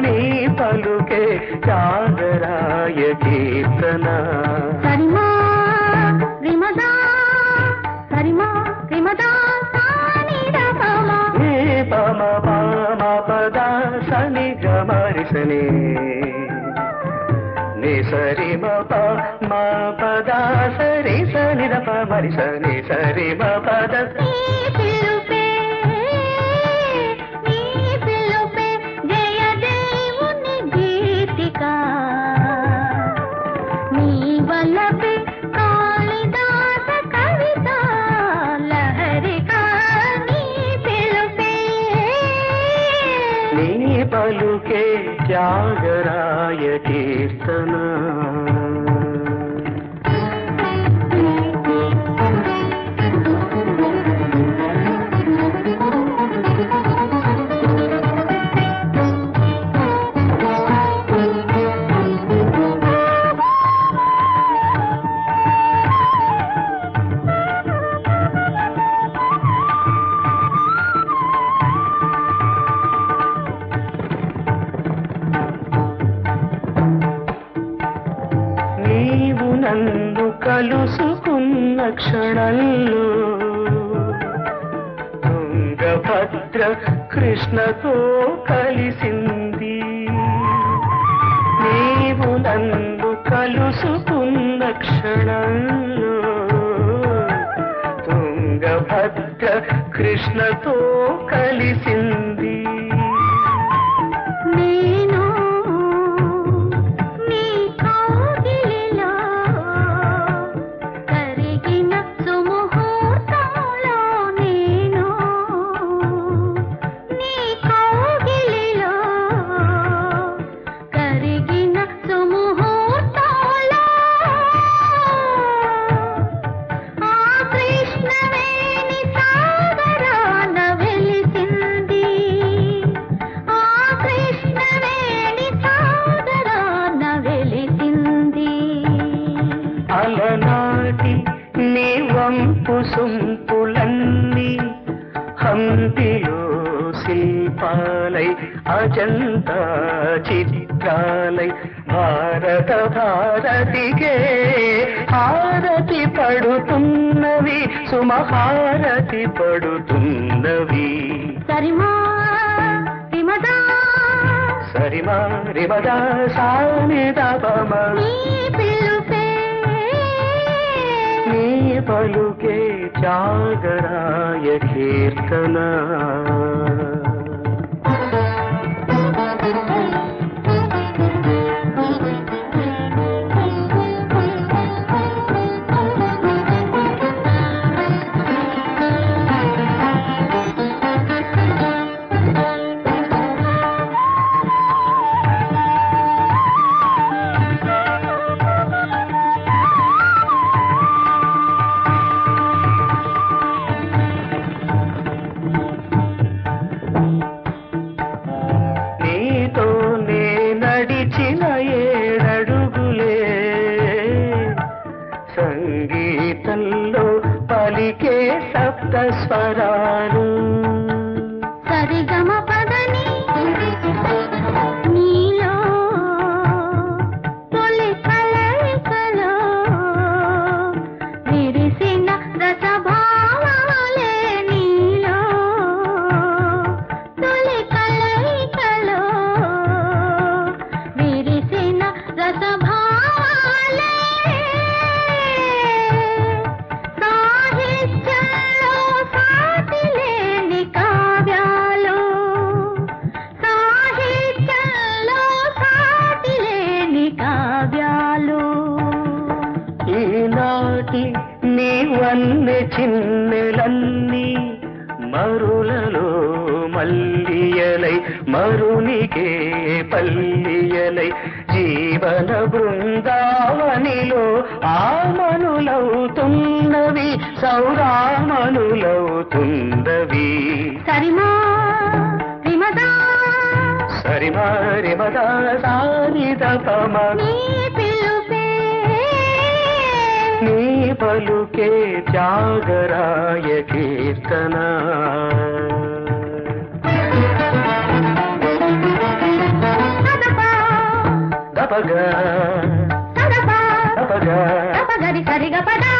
నీ పలుకే త్యాగరాయ కీర్తన. సరిమా రిమదా సరిమా రిమదా సానిరపమా నీ పమ పామ పద సని గమరి సని నీ. సరి మ పద సరి సని ద మరి సని సరి మ పద फलुके जागराय कीर्तन। కలుసుకున్న తుంగభద్ర కృష్ణతో కలిసింది. నీవు నన్ను కలుసుకున్న క్షణంలో తుంగభద్ర కృష్ణతో కలిసింది. శిల్పాలై అజంతా చిత్రాలై భారత భారతికే హారతి పడుతున్నవి సుమహారతి పడుతున్నవి. సరిమా విమదా సరిమా రిమదా సానిదపమ నీ పిలుపే. నీ பரா కావ్యాలు ఈనాటి నీవన్నె చిన్నెలన్నీ మరులలో మల్లియలై మరునికే పల్లియలై జీవన బృందావనిలో ఆమనులవుతున్నవి సౌరామనులవుతున్నవి. సరిమా మరి మరి నీ పలుకే త్యాగరాయ కీర్తన. గపగ గపగ గపగ సరిగా పదా